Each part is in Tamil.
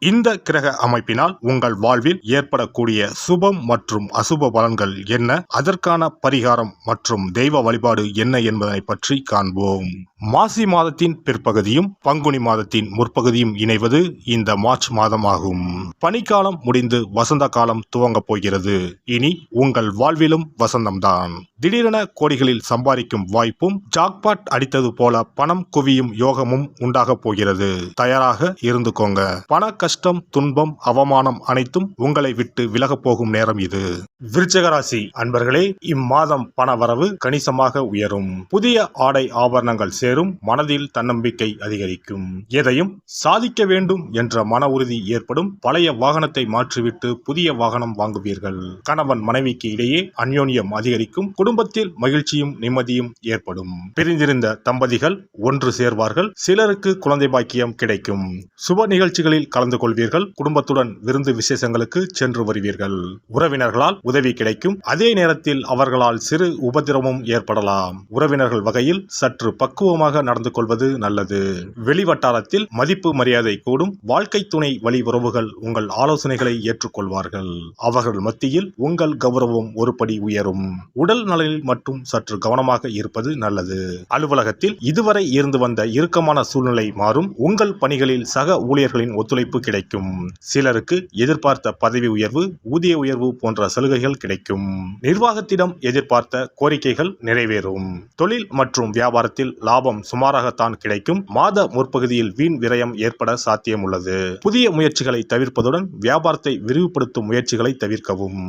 இந்த கிரக அமைப்பினால் உங்கள் வாழ்வில் ஏற்படக்கூடிய சுபம் மற்றும் அசுப பலன்கள் என்ன? அதற்கான பரிகாரம் மற்றும் தெய்வ வழிபாடு என்ன என்பதனை பற்றி காண்போம். மாசி மாதத்தின் பிற்பகுதியும் பங்குனி மாதத்தின் முற்பகுதியும் இணைவது இந்த மார்ச் மாதம் ஆகும் பனிக்காலம் முடிந்து வசந்த காலம் துவங்கப் போகிறது. இனி உங்கள் வாழ்விலும் வசந்தம்தான். திடீரென கோடிகளில் சம்பாதிக்கும் வாய்ப்பும் ஜாக்பாட் அடித்தது போல பணம் குவியும் யோகமும் உண்டாகப் போகிறது. தயாராக இருந்துக்கோங்க. பண கஷ்டம் துன்பம் அவமானம் அனைத்தும் உங்களை விட்டு விலகப் போகும் நேரம் இது. விருச்சகராசி அன்பர்களே இம்மாதம் பண வரவு கணிசமாக உயரும். புதிய ஆடை ஆபரணங்கள் சேரும் மனதில் தன்னம்பிக்கை அதிகரிக்கும். எதையும் சாதிக்க வேண்டும் என்ற மன உறுதி ஏற்படும் பழைய வாகனத்தை மாற்றிவிட்டு புதிய வாகனம் வாங்குவீர்கள். கணவன் மனைவிக்கு இடையே அந்யோன்யம் அதிகரிக்கும் குடும்பத்தில் மகிழ்ச்சியும் நிம்மதியும் ஏற்படும். பிரிந்திருந்த தம்பதிகள் ஒன்று சேர்வார்கள் சிலருக்கு குழந்தை பாக்கியம் கிடைக்கும். சுப நிகழ்ச்சிகளில் கலந்து கொள்வீர்கள் குடும்பத்துடன் விருந்து விசேஷங்களுக்கு சென்று வருவீர்கள். உறவினர்களால் உதவி கிடைக்கும் அதே நேரத்தில் அவர்களால் சிறு உபதிரவமும் ஏற்படலாம். உறவினர்கள் வகையில் சற்று பக்குவமாக நடந்து கொள்வது நல்லது. வெளிவட்டாரத்தில் மதிப்பு மரியாதை கூடும். வாழ்க்கை துணை வழி உறவுகள் உங்கள் ஆலோசனைகளை ஏற்றுக்கொள்வார்கள். அவர்கள் மத்தியில் உங்கள் கௌரவம் ஒருபடி உயரும். உடல் நலனில் மட்டும் சற்று கவனமாக இருப்பது நல்லது. அலுவலகத்தில் இதுவரை இருந்து வந்த இறுக்கமான சூழ்நிலை மாறும். உங்கள் பணிகளில் சக ஊழியர்களின் ஒத்துழைப்பு கிடைக்கும். சிலருக்கு எதிர்பார்த்த பதவி உயர்வு ஊதிய உயர்வு போன்ற சலுகைகள் கிடைக்கும். நிர்வாகத்திடம் எதிர்பார்த்த கோரிக்கைகள் நிறைவேறும். தொழில் மற்றும் வியாபாரத்தில் லாப லாபம் சுமாராகத்தான் கிடைக்கும். மாத முற்பகுதியில் வீண் விரயம் ஏற்பட சாத்தியம் உள்ளது புதிய முயற்சிகளை தவிர்ப்பதுடன் வியாபாரத்தை விரிவுபடுத்தும் முயற்சிகளை தவிர்க்கவும்.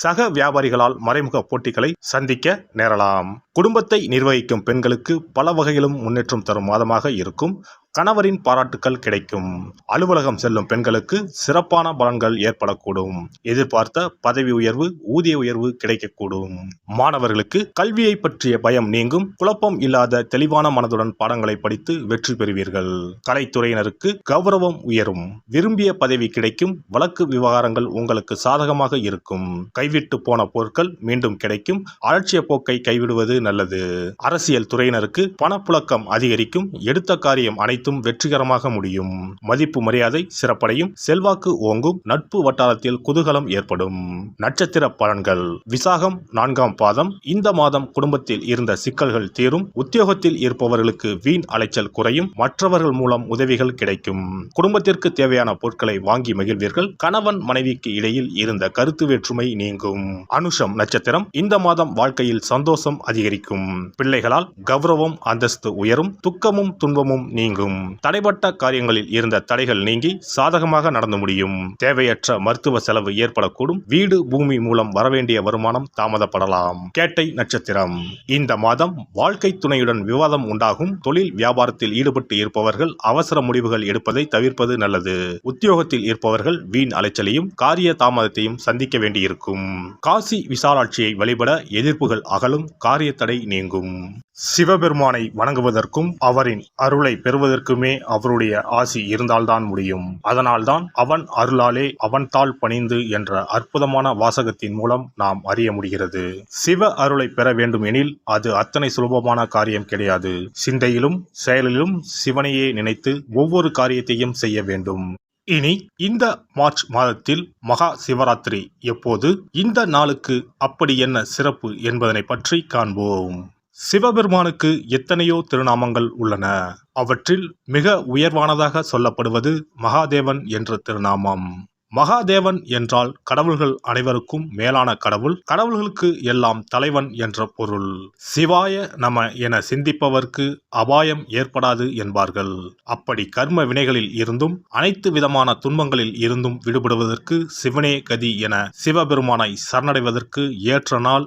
சக வியாபாரிகளால் மறைமுக போட்டிகளை சந்திக்க நேரலாம். குடும்பத்தை நிர்வகிக்கும் பெண்களுக்கு பல வகையிலும் முன்னேற்றம் தரும் மாதமாக இருக்கும். கணவரின் பாராட்டுக்கள் கிடைக்கும். அலுவலகம் செல்லும் பெண்களுக்கு சிறப்பான பலன்கள் ஏற்படக்கூடும். எதிர்பார்த்த பதவி உயர்வு ஊதிய உயர்வு கிடைக்கக்கூடும். மாணவர்களுக்கு கல்வியை பற்றிய பயம் நீங்கும். குழப்பம் இல்லாத தெளிவான மனதுடன் பாடங்களை படித்து வெற்றி பெறுவீர்கள். கலைத்துறையினருக்கு கௌரவம் உயரும். விரும்பிய பதவி கிடைக்கும். வழக்கு விவகாரங்கள் உங்களுக்கு சாதகமாக இருக்கும். கைவிட்டு போன பொருட்கள் மீண்டும் கிடைக்கும். அலட்சிய போக்கை கைவிடுவது நல்லது. அரசியல் துறையினருக்கு பணப்புழக்கம் அதிகரிக்கும். எடுத்த காரியம் அனைத்தும் வெற்றிகரமாக முடியும். மதிப்பு மரியாதை சிறப்படையும். செல்வாக்கு ஓங்கும். நட்பு வட்டாரத்தில் குதூகலம் ஏற்படும். நட்சத்திர பலன்கள். விசாகம் நான்காம் பாதம். இந்த மாதம் குடும்பத்தில் இருந்த சிக்கல்கள் தீரும். உத்தியோகத்தில் இருப்பவர்களுக்கு வீண் அலைச்சல் குறையும். மற்றவர்கள் மூலம் உதவிகள் கிடைக்கும். குடும்பத்திற்கு தேவையான பொருட்களை வாங்கி மகிழ்வீர்கள். கணவன் மனைவிக்கு இடையில் இருந்த கருத்து வேற்றுமை நீங்கும். அனுஷம் நட்சத்திரம் இந்த மாதம் வாழ்க்கையில் சந்தோஷம் அதிகரிக்கும். பிள்ளைகளால் கௌரவம் அந்தஸ்து உயரும் துக்கமும் துன்பமும் நீங்கும். தடைப்பட்ட காரியங்களில் இருந்த தடைகள் நீங்கி சாதகமாக நடந்து முடியும். தேவையற்ற மருத்துவ செலவு ஏற்படக்கூடும். வீடு பூமி மூலம் வரவேண்டிய வருமானம் தாமதப்படலாம். கேட்டை நட்சத்திரம். இந்த மாதம் வாழ்க்கை துணையுடன் விவாதம் உண்டாகும். தொழில் வியாபாரத்தில் ஈடுபட்டு இருப்பவர்கள் அவசர முடிவுகள் எடுப்பதை தவிர்ப்பது நல்லது. உத்தியோகத்தில் இருப்பவர்கள் வீண் அலைச்சலையும் காரிய தாமதத்தையும் சந்திக்க வேண்டியிருக்கும். காசி விசாலாட்சியை வழிபட எதிர்ப்புகள் அகலும் காரிய தடை நீங்கும். சிவபெருமானை வணங்குவதற்கும் அவரின் அருளை பெறுவதற்குமே அவருடைய ஆசி இருந்தால்தான் முடியும். அதனால்தான் அவன் அருளாலே அவன் தாள் பணிந்து என்ற அற்புதமான வாசகத்தின் மூலம் நாம் அறிய முடிகிறது. சிவ அருளை பெற வேண்டும் எனில் அது அத்தனை சுலபமான காரியம் கிடையாது. சிந்தையிலும் செயலிலும் சிவனையே நினைத்து ஒவ்வொரு காரியத்தையும் செய்ய வேண்டும். இனி இந்த மார்ச் மாதத்தில் மகா சிவராத்திரி. எப்போது? இந்த நாளுக்கு அப்படி என்ன சிறப்பு என்பதனை பற்றி காண்போம். சிவபெருமானுக்கு எத்தனையோ திருநாமங்கள் உள்ளன. அவற்றில் மிக உயர்வானதாக சொல்லப்படுவது மகாதேவன் என்ற திருநாமம். மகாதேவன் என்றால் கடவுள்கள் அனைவருக்கும் மேலான கடவுள். கடவுள்களுக்கு எல்லாம் தலைவன் என்ற பொருள். சிவாய நம என சிந்திப்பவர்க்கு அபாயம் ஏற்படாது என்பார்கள். அப்படி கர்ம வினைகளில் இருந்தும் அனைத்து விதமான துன்பங்களில் இருந்தும் விடுபடுவதற்கு சிவனே கதி என சிவபெருமானை சரணடைவதற்கு ஏற்ற நாள்